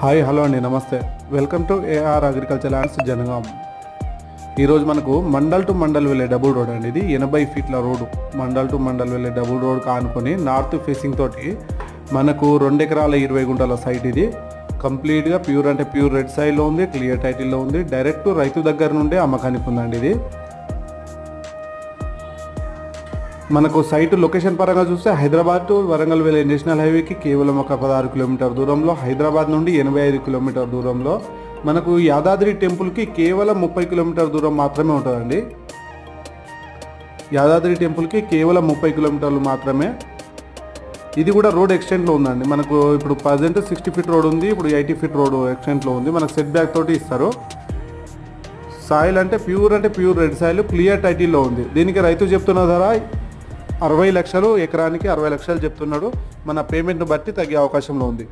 Hi hello అండి నమస్తే. Welcome to AR agriculture lands Jangaon. ఈరోజు మనకు మండల్ టు మండల్ వెళ్ళే డబుల్ రోడ్ అండి ఇది. ఎనభై ఫీట్ల రోడ్డు. మండల్ టు మండల్ వెళ్ళే డబుల్ రోడ్ కానుకొని నార్త్ ఫేసింగ్ తోటి మనకు రెండు ఎకరాల ఇరవై గుంటల సైట్ ఇది. కంప్లీట్గా ప్యూర్ అంటే ప్యూర్ రెడ్ సైడ్లో ఉంది క్లియర్ టైటిల్లో ఉంది. డైరెక్ట్ రైతు దగ్గర నుండే అమ్మకానికి ఉందండి ఇది. మనకు సైట్ లొకేషన్ పరంగా చూస్తే హైదరాబాద్ టు వరంగల్ వెళ్ళే నేషనల్ హైవేకి కేవలం ఒక పదహారు కిలోమీటర్ దూరంలో హైదరాబాద్ నుండి ఎనభై ఐదు కిలోమీటర్ దూరంలో. మనకు యాదాద్రి టెంపుల్కి కేవలం ముప్పై కిలోమీటర్ దూరం మాత్రమే ఉంటుందండి. యాదాద్రి టెంపుల్కి కేవలం ముప్పై కిలోమీటర్లు మాత్రమే. ఇది కూడా రోడ్ ఎక్స్టెంట్లో ఉందండి. మనకు ఇప్పుడు ప్రజెంట్ సిక్స్టీ ఫీట్ రోడ్ ఉంది ఇప్పుడు ఎయిటీ ఫీట్ రోడ్ ఎక్స్టెంట్లో ఉంది. మనకు సెట్ బ్యాక్ తోటి ఇస్తారు. సాయిల్ అంటే ప్యూర్ అంటే ప్యూర్ రెడ్ సాయిల్ క్లియర్ టైటిల్లో ఉంది. దీనికి రైతు చెప్తున్న ధర అరవై లక్షలు ఎకరానికి అరవై లక్షలు చెప్తున్నాడు. మన పేమెంట్ను బట్టి తగ్గే అవకాశంలో ఉంది.